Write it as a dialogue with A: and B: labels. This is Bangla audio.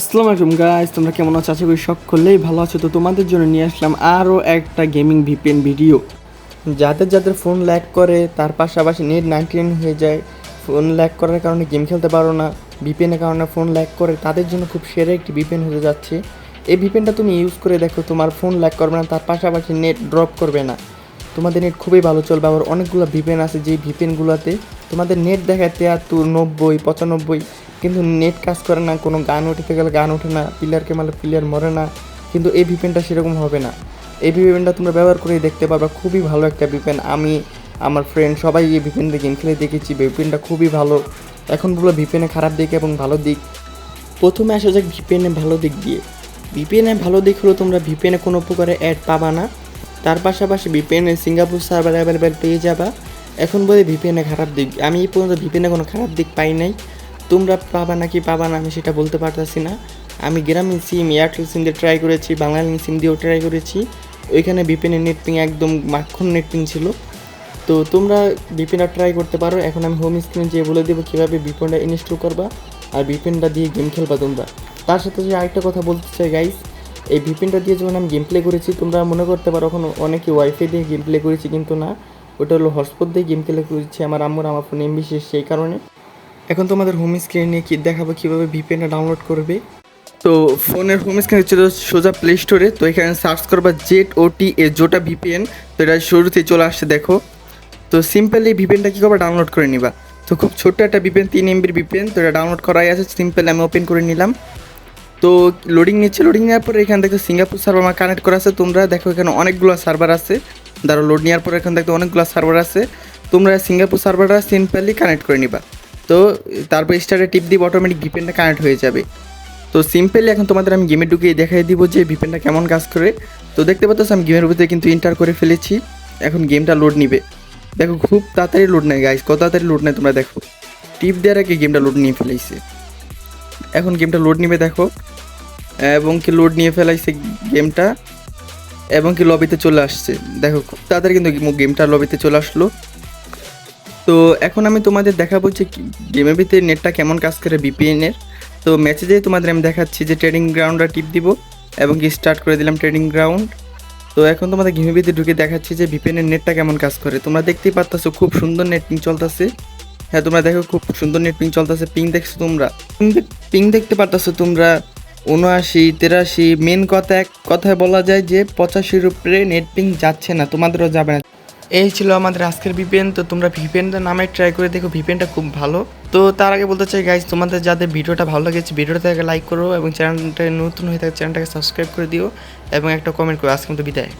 A: আসসালামু আলাইকুম গাইস তোমরা কেমন আছো? আশা করি সকলেই ভালো আছো। তো তোমাদের জন্য নিয়ে আসলাম আরও একটা গেমিং ভিপিএন ভিডিও যাদের যাদের ফোন ল্যাগ করে, তার পাশাপাশি নেট নাইনটিন হয়ে যায় ফোন ল্যাগ করার কারণে গেম খেলতে পারো না। ভিপিএনের কারণে ফোন ল্যাগ করে, তাদের জন্য খুব সেরা একটি ভিপিএন হতে যাচ্ছে। এই ভিপিএনটা তুমি ইউজ করে দেখো, তোমার ফোন ল্যাগ করবে না, তার পাশাপাশি নেট ড্রপ করবে না। তোমাদের নেট খুবই ভালো চলবে, আবার অনেকগুলো ভিপিএন আছে, যেই ভিপিএনগুলোতে তোমাদের নেট দেখায় তিয়াত্তর নব্বই, পঁচানব্বই কিন্তু নেট কাজ করে না, কোনো গান উঠতে গেলে গান ওঠে না প্লেয়ারকে মারলে প্লেয়ার মরে না, কিন্তু এই ভিপিএনটা সেরকম হবে না। এই ভিপিএনটা তোমরা ব্যবহার করে দেখতে পারবে, খুবই ভালো একটা ভিপিএন আমি, আমার ফ্রেন্ড সবাই এই ভিপিএন দিয়ে গেম খেলে দেখেছি ভিপিএনটা খুবই ভালো। এখন বলো ভিপিএনে খারাপ দিক এবং ভালো দিক? প্রথমে আসা যাক ভিপিএনে ভালো দিক দিয়ে। ভিপিএনে ভালো দিক হলো তোমরা ভিপিএনে কোনো প্রকারে অ্যাড পাবা না। তার পাশাপাশি ভিপিএনে সিঙ্গাপুর সার্ভার অ্যাভেলেবেল পেয়ে যাবা। এখন বলে ভিপিএনে খারাপ দিক। আমি এই পর্যন্ত ভিপিএনে কোনো খারাপ দিক পাই নাই। তোমরা পাবা নাকি পাবা না, আমি সেটা বলতে পারতেছি না। আমি গ্রামীণ সিম, এয়ারটেল সিম দিয়ে ট্রাই করেছি বাংলালিন সিম দিয়েও ট্রাই করেছি। ওইখানে বিপিনের নেট পিং একদম মাখন নেট পিং ছিল। তো তোমরা ভিপিএনটা ট্রাই করতে পারো। এখন আমি হোম স্ক্রিনে যেয়ে বলে দেবো কীভাবে বিপিনটা ইনস্টল করবা আর বিপিনটা দিয়ে গেম খেলবা তোমরা। তার সাথে যে আরেকটা কথা বলতে চাই গাইস এই ভিপিএনটা দিয়ে যখন আমি গেম প্লে করেছি, তোমরা মনে করতে পারো, এখন অনেকে ওয়াইফাই দিয়ে গেম প্লে করেছি কিন্তু না। ওটা হলো হটস্পট দিয়ে গেম প্লে করেছি, আমার আম্মুর, আমার ফোন এমবি শেষ সেই কারণে। এখন তোমাদের হোম স্ক্রিনে নিয়ে কি দেখাবো কীভাবে ভিপিএনটা ডাউনলোড করবে? তো ফোনের হোম স্ক্রিনে ছিল সোজা প্লে স্টোরে তো এখানে সার্চ করবা জেড ওটি এ জোটা ভিপিএন তো এটা শুরুতেই চলে আসছে, দেখো। তো সিম্পলি ভিপিএনটা কী করবা? ডাউনলোড করে নিবা। তো খুব ছোট্ট একটা ভিপিএন তিন এমবির ভিপিএন তো এটা ডাউনলোড করাই আছে সিম্পল আমি ওপেন করে নিলাম। তো লোডিং নিচ্ছে লোডিং নেওয়ার পরে এখান থেকে সিঙ্গাপুর সার্ভার আমার কানেক্ট করা আছে, তোমরা দেখো এখানে অনেকগুলো সার্ভার আছে। ধরো লোড নেওয়ার পরে এখান থেকে অনেকগুলো সার্ভার আছে। তোমরা সিঙ্গাপুর সার্ভারটা সিম্পলি কানেক্ট করে নিবা। তো তারপর স্টারে টিপ দিব অটোমেটিক ভিপেনটা কানেক্ট হয়ে যাবে। তো সিম্পলি এখন তোমাদের আমি গেমে ঢুকিয়ে দেখাই দিব যে ভিপেনটা কেমন কাজ করে। তো দেখতে পাচ্ছ আমি গেমের ভিতরে কিন্তু এন্টার করে ফেলেছি। এখন গেমটা লোড নিবে। দেখো খুব তাড়াতাড়ি লোড নেয় গাইস কত তাড়াতাড়ি লোড নেয় তোমরা দেখো। টিপ দেওয়ার আগে গেমটা লোড নিয়ে ফেলেছে এখন গেমটা লোড নিবে, দেখো। এবং কি লোড নিয়ে ফেলাইছে গেমটা এবং কি লবিতে চলে আসছে। দেখো খুব তাড়াতাড়ি কিন্তু গেমটা লবিতে চলে আসলো। তো এখন আমি তোমাদের দেখাবো যে গেমের ভিতরে নেটটা কেমন কাজ করে এর। তো ম্যাচে যেয়ে তোমাদের আমি দেখাচ্ছি যে ট্রেডিং গ্রাউন্ডটা টিপ দিব এবং কি স্টার্ট করে দিলাম ট্রেডিং গ্রাউন্ড তো এখন তোমাদের গেমের ভিতরে ঢুকে দেখাচ্ছি যে এর নেটটা কেমন কাজ করে। তোমরা দেখতেই পারতাছো খুব সুন্দর নেট চলতেছে। হ্যাঁ তোমরা দেখো খুব সুন্দর নেট পিং চলতেছে। পিং দেখছ তোমরা? পিং দেখতে পারতাছো তোমরা। উনআশি, তেরাশি মেন কথা এক কথায় বলা যায় যে পঁচাশির উপরে নেট পিং যাচ্ছে না, তোমাদেরও যাবে না। এই ছিল আমাদের আজকের ভিপেন, তো তোমরা ভিপেনটা নামে ট্রাই করে দেখো, ভিপেনটা খুব ভালো। তো তার আগে বলতে চাই গাইজ তোমাদের যাদের ভিডিওটা ভালো লেগেছে, ভিডিওটা লাইক করো এবং চ্যানেলটা নতুন হয়ে থাকে, চ্যানেলটাকে সাবস্ক্রাইব করে দিও এবং একটা কমেন্ট করো। আজকে মতো বিদায়।